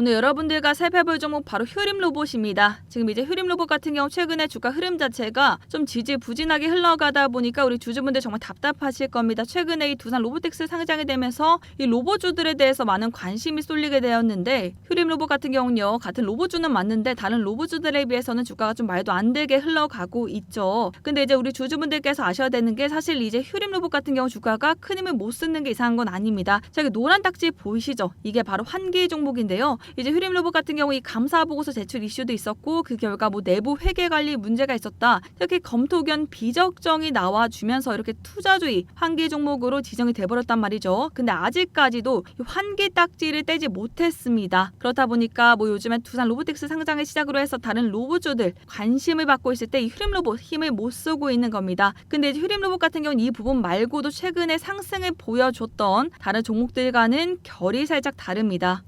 오늘 여러분들과 살펴볼 종목 바로 휴림 로봇입니다. 지금 이제 휴림 로봇 같은 경우 최근에 주가 흐름 자체가 좀 지지부진하게 흘러가다 보니까 우리 주주분들 정말 답답하실 겁니다. 최근에 이 두산 로보텍스 상장이 되면서 이 로봇주들에 대해서 많은 관심이 쏠리게 되었는데 휴림 로봇 같은 경우는요. 같은 로봇주는 맞는데 다른 로봇주들에 비해서는 주가가 좀 말도 안 되게 흘러가고 있죠. 근데 이제 우리 주주분들께서 아셔야 되는 게 사실 이제 휴림 로봇 같은 경우 주가가 큰 힘을 못 쓰는 게 이상한 건 아닙니다. 저기 노란 딱지 보이시죠? 이게 바로 환기 종목인데요. 이제 휴림 로봇 같은 경우 이 감사 보고서 제출 이슈도 있었고 그 결과 뭐 내부 회계 관리 문제가 있었다. 특히 검토 견 비적정이 나와주면서 이렇게 투자주의 환기 종목으로 지정이 돼버렸단 말이죠. 근데 아직까지도 이 환기 딱지를 떼지 못했습니다. 그렇다 보니까 뭐 요즘에 두산 로보틱스 상장을 시작으로 해서 다른 로봇주들 관심을 받고 있을 때이 휴림 로봇 힘을 못 쓰고 있는 겁니다. 근데 이제 휴림 로봇 같은 경우는 이 부분 말고도 최근에 상승을 보여줬던 다른 종목들과는 결이 살짝 다릅니다.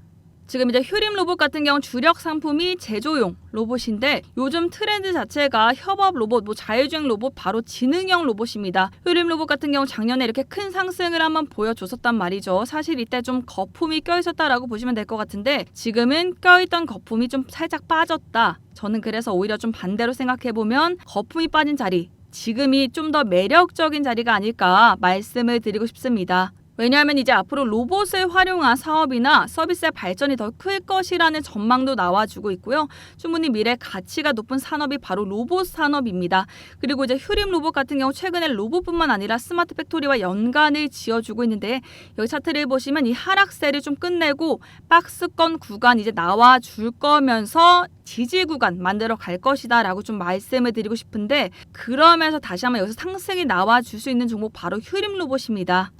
지금 이제 휴림 로봇 같은 경우 주력 상품이 제조용 로봇인데 요즘 트렌드 자체가 협업 로봇, 뭐 자율주행 로봇, 바로 지능형 로봇입니다. 휴림 로봇 같은 경우 작년에 이렇게 큰 상승을 한번 보여줬었단 말이죠. 사실 이때 좀 거품이 껴있었다라고 보시면 될 것 같은데 지금은 껴있던 거품이 좀 살짝 빠졌다. 저는 그래서 오히려 좀 반대로 생각해 보면 거품이 빠진 자리 지금이 좀 더 매력적인 자리가 아닐까 말씀을 드리고 싶습니다. 왜냐하면 이제 앞으로 로봇을 활용한 사업이나 서비스의 발전이 더 클 것이라는 전망도 나와주고 있고요. 충분히 미래 가치가 높은 산업이 바로 로봇 산업입니다. 그리고 이제 휴림 로봇 같은 경우 최근에 로봇뿐만 아니라 스마트 팩토리와 연관을 지어주고 있는데 여기 차트를 보시면 이 하락세를 좀 끝내고 박스권 구간 이제 나와 줄 거면서 지지 구간 만들어 갈 것이다라고 좀 말씀을 드리고 싶은데 그러면서 다시 한번 여기서 상승이 나와 줄 수 있는 종목 바로 휴림 로봇입니다.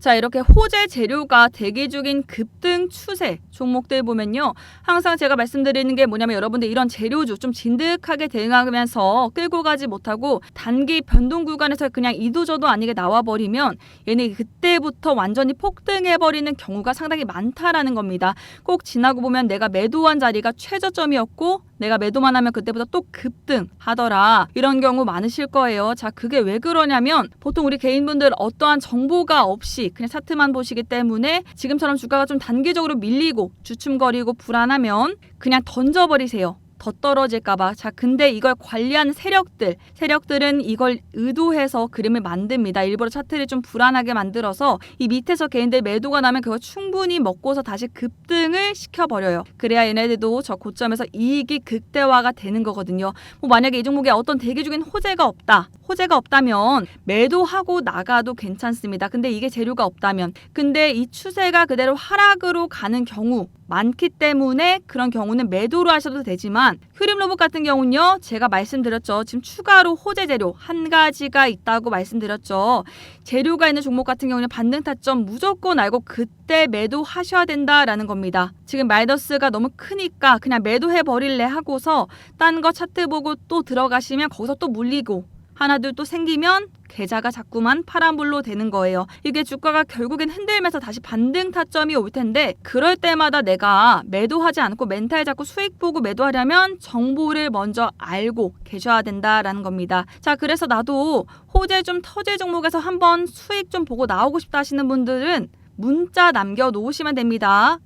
자, 이렇게 호재 재료가 대기 중인 급등 추세 종목들 보면요. 항상 제가 말씀드리는 게 뭐냐면 여러분들 이런 재료주 좀 진득하게 대응하면서 끌고 가지 못하고 단기 변동 구간에서 그냥 이도저도 아니게 나와버리면 얘네 그때부터 완전히 폭등해버리는 경우가 상당히 많다라는 겁니다. 꼭 지나고 보면 내가 매도한 자리가 최저점이었고 내가 매도만 하면 그때보다 또 급등하더라. 이런 경우 많으실 거예요. 자, 그게 왜 그러냐면 보통 우리 개인분들 어떠한 정보가 없이 그냥 차트만 보시기 때문에 지금처럼 주가가 좀 단기적으로 밀리고 주춤거리고 불안하면 그냥 던져버리세요. 더 떨어질까봐. 자, 근데 이걸 관리하는 세력들, 세력들은 이걸 의도해서 그림을 만듭니다. 일부러 차트를 좀 불안하게 만들어서 이 밑에서 개인들 매도가 나면 그걸 충분히 먹고서 다시 급등을 시켜버려요. 그래야 얘네들도 저 고점에서 이익이 극대화가 되는 거거든요. 뭐 만약에 이 종목에 어떤 대기 중인 호재가 없다. 호재가 없다면 매도하고 나가도 괜찮습니다. 근데 이게 재료가 없다면. 근데 이 추세가 그대로 하락으로 가는 경우 많기 때문에 그런 경우는 매도로 하셔도 되지만 휴림 로봇 같은 경우는요 제가 말씀드렸죠. 지금 추가로 호재 재료 한 가지가 있다고 말씀드렸죠. 재료가 있는 종목 같은 경우는 반등 타점 무조건 알고 그때 매도하셔야 된다라는 겁니다. 지금 마이너스가 너무 크니까 그냥 매도해 버릴래 하고서 딴 거 차트 보고 또 들어가시면 거기서 또 물리고 하나 둘 또 생기면 계좌가 자꾸만 파란불로 되는 거예요. 이게 주가가 결국엔 흔들면서 다시 반등 타점이 올 텐데 그럴 때마다 내가 매도하지 않고 멘탈 잡고 수익 보고 매도하려면 정보를 먼저 알고 계셔야 된다라는 겁니다. 자, 그래서 나도 호재 좀 터질 종목에서 한번 수익 좀 보고 나오고 싶다 하시는 분들은 문자 남겨 놓으시면 됩니다.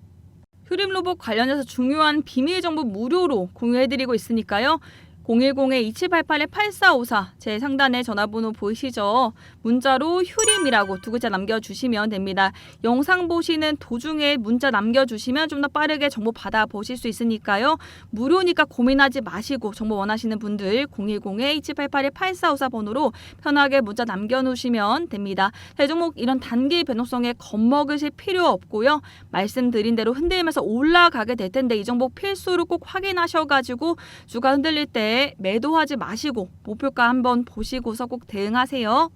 휴림 로봇 관련해서 중요한 비밀 정보 무료로 공유해드리고 있으니까요. 010-2788-8454 제 상단에 전화번호 보이시죠? 문자로 휴림이라고 두 글자 남겨주시면 됩니다. 영상 보시는 도중에 문자 남겨주시면 좀 더 빠르게 정보 받아보실 수 있으니까요. 무료니까 고민하지 마시고 정보 원하시는 분들 010-2788-8454 번호로 편하게 문자 남겨놓으시면 됩니다. 대종목 이런 단기 변동성에 겁먹으실 필요 없고요. 말씀드린 대로 흔들면서 올라가게 될 텐데 이 정보 필수로 꼭 확인하셔가지고 주가 흔들릴 때 매도하지 마시고 목표가 한번 보시고서 꼭 대응하세요.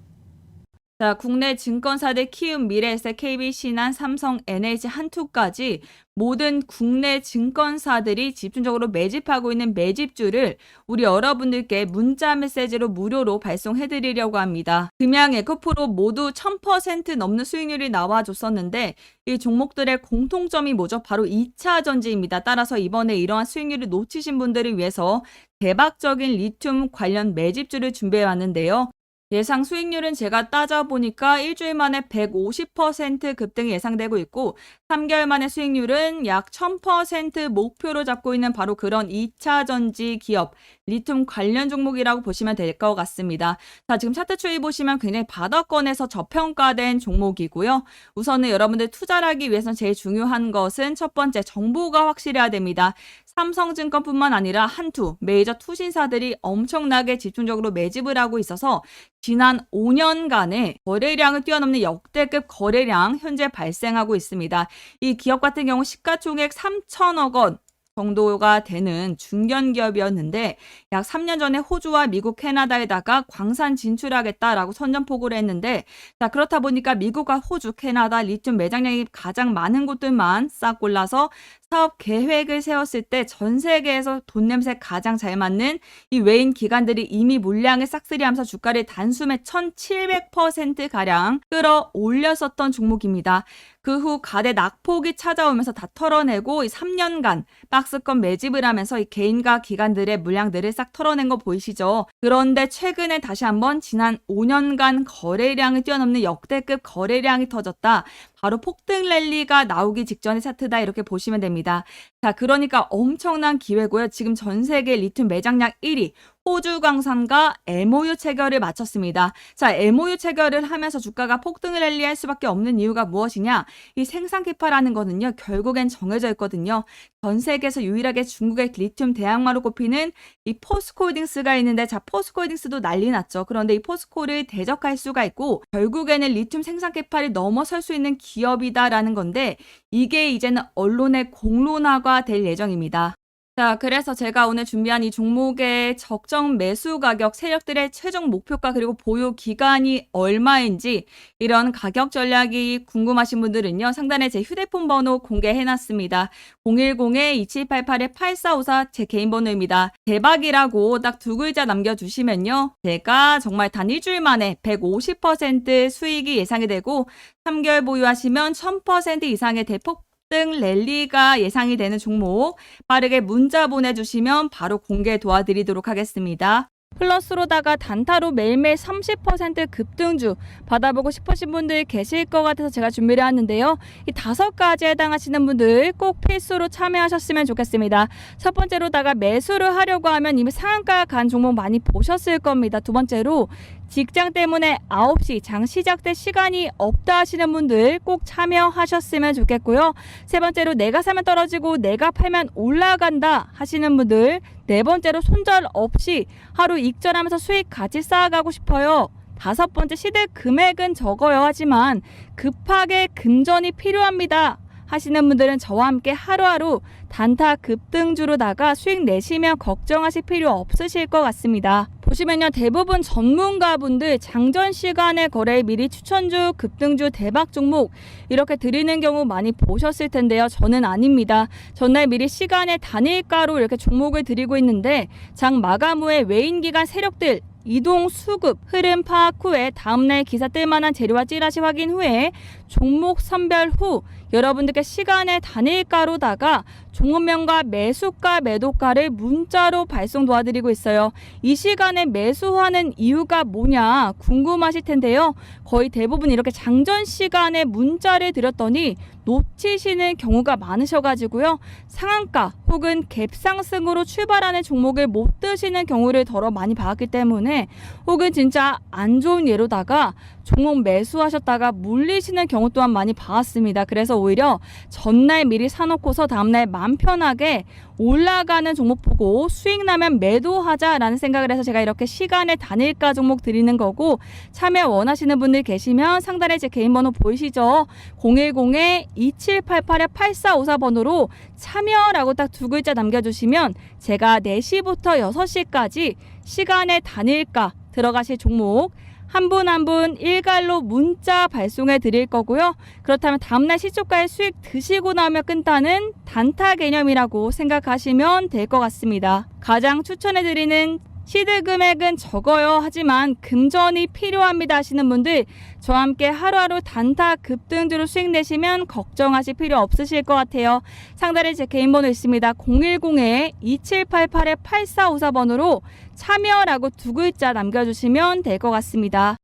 자, 국내 증권사들 키움, 미래에셋, KB신한, 삼성, NH, 한투까지 모든 국내 증권사들이 집중적으로 매집하고 있는 매집주를 우리 여러분들께 문자 메시지로 무료로 발송해 드리려고 합니다. 금양 에코프로 모두 1000% 넘는 수익률이 나와 줬었는데 이 종목들의 공통점이 뭐죠? 바로 2차 전지입니다. 따라서 이번에 이러한 수익률을 놓치신 분들을 위해서 대박적인 리튬 관련 매집주를 준비해 왔는데요. 예상 수익률은 제가 따져보니까 일주일 만에 150% 급등이 예상되고 있고 3개월 만에 수익률은 약 1000% 목표로 잡고 있는 바로 그런 2차 전지 기업, 리튬 관련 종목이라고 보시면 될 것 같습니다. 자, 지금 차트 추이 보시면 굉장히 바닥권에서 저평가된 종목이고요. 우선은 여러분들 투자를 하기 위해서는 제일 중요한 것은 첫 번째 정보가 확실해야 됩니다. 삼성증권뿐만 아니라 한투, 메이저 투신사들이 엄청나게 집중적으로 매집을 하고 있어서 지난 5년간의 거래량을 뛰어넘는 역대급 거래량 현재 발생하고 있습니다. 이 기업 같은 경우 시가총액 3천억 원 정도가 되는 중견 기업이었는데 약 3년 전에 호주와 미국, 캐나다에다가 광산 진출하겠다라고 선전포고를 했는데 자 그렇다 보니까 미국과 호주, 캐나다 리튬 매장량이 가장 많은 곳들만 싹 골라서 사업 계획을 세웠을 때 전 세계에서 돈 냄새 가장 잘 맞는 이 외인 기관들이 이미 물량을 싹쓸이하면서 주가를 단숨에 1,700% 가량 끌어올렸었던 종목입니다. 그 후 가대 낙폭이 찾아오면서 다 털어내고 이 3년간 박스권 매집을 하면서 이 개인과 기관들의 물량들을 싹 털어낸 거 보이시죠? 그런데 최근에 다시 한번 지난 5년간 거래량을 뛰어넘는 역대급 거래량이 터졌다. 바로 폭등 랠리가 나오기 직전의 차트다 이렇게 보시면 됩니다. 자, 그러니까 엄청난 기회고요. 지금 전 세계 리튬 매장량 1위 호주 광산과 MOU 체결을 마쳤습니다. 자, MOU 체결을 하면서 주가가 폭등을 랠리할 수밖에 없는 이유가 무엇이냐? 이 생산 캐파라는 거는요, 결국엔 정해져 있거든요. 전 세계에서 유일하게 중국의 리튬 대항마로 꼽히는 이 포스코홀딩스가 있는데, 자, 포스코홀딩스도 난리 났죠. 그런데 이 포스코를 대적할 수가 있고, 결국에는 리튬 생산 캐파를 넘어설 수 있는 기업이다라는 건데, 이게 이제는 언론의 공론화가 될 예정입니다. 자, 그래서 제가 오늘 준비한 이 종목의 적정 매수 가격, 세력들의 최종 목표가 그리고 보유 기간이 얼마인지 이런 가격 전략이 궁금하신 분들은요. 상단에 제 휴대폰 번호 공개해 놨습니다. 010-2788-8454 제 개인 번호입니다. 대박이라고 딱 두 글자 남겨 주시면요. 제가 정말 단 일주일 만에 150% 수익이 예상이 되고 3개월 보유하시면 1000% 이상의 대폭 등 랠리가 예상이 되는 종목 빠르게 문자 보내주시면 바로 공개 도와드리도록 하겠습니다. 플러스로다가 단타로 매일매일 30% 급등주 받아보고 싶으신 분들 계실 것 같아서 제가 준비를 했는데요. 이 다섯 가지에 해당하시는 분들 꼭 필수로 참여하셨으면 좋겠습니다. 첫 번째로다가 매수를 하려고 하면 이미 상한가 간 종목 많이 보셨을 겁니다. 두 번째로 직장 때문에 9시 장 시작될 시간이 없다 하시는 분들 꼭 참여하셨으면 좋겠고요. 세 번째로 내가 사면 떨어지고 내가 팔면 올라간다 하시는 분들 네 번째로 손절 없이 하루 익절하면서 수익 같이 쌓아가고 싶어요. 다섯 번째 시드 금액은 적어요 하지만 급하게 금전이 필요합니다. 하시는 분들은 저와 함께 하루하루 단타 급등주로다가 수익 내시면 걱정하실 필요 없으실 것 같습니다. 보시면요 대부분 전문가분들 장전 시간에 거래 미리 추천주 급등주 대박 종목 이렇게 드리는 경우 많이 보셨을 텐데요. 저는 아닙니다. 전날 미리 시간에 단일가로 이렇게 종목을 드리고 있는데 장 마감 후에 외인 기간 세력들 이동 수급 흐름 파악 후에 다음날 기사 뜰 만한 재료와 찌라시 확인 후에 종목 선별 후 여러분들께 시간에 단일가로다가 종업명과 매수가 매도가를 문자로 발송 도와드리고 있어요. 이 시간에 매수하는 이유가 뭐냐 궁금하실 텐데요. 거의 대부분 이렇게 장전 시간에 문자를 드렸더니 놓치시는 경우가 많으셔가지고요. 상한가 혹은 갭상승으로 출발하는 종목을 못 드시는 경우를 더러 많이 봤기 때문에 혹은 진짜 안 좋은 예로다가 종목 매수하셨다가 물리시는 경우 또한 많이 봐왔습니다. 그래서 오히려 전날 미리 사놓고서 다음날 마음 편하게 올라가는 종목 보고 수익 나면 매도하자라는 생각을 해서 제가 이렇게 시간에 단일가 종목 드리는 거고 참여 원하시는 분들 계시면 상단에 제 개인 번호 보이시죠? 010-2788-8454번호로 참여라고 딱 두 글자 남겨주시면 제가 4시부터 6시까지 시간에 단일가 들어가실 종목 한 분 한 분 일괄로 문자 발송해 드릴 거고요. 그렇다면 다음날 시초가의 수익 드시고 나면 끝나는 단타 개념이라고 생각하시면 될 것 같습니다. 가장 추천해 드리는 시드 금액은 적어요. 하지만 금전이 필요합니다 하시는 분들 저와 함께 하루하루 단타 급등주로 수익 내시면 걱정하실 필요 없으실 것 같아요. 상단에 제 개인 번호 있습니다. 010-2788-8454번으로 참여라고 두 글자 남겨주시면 될 것 같습니다.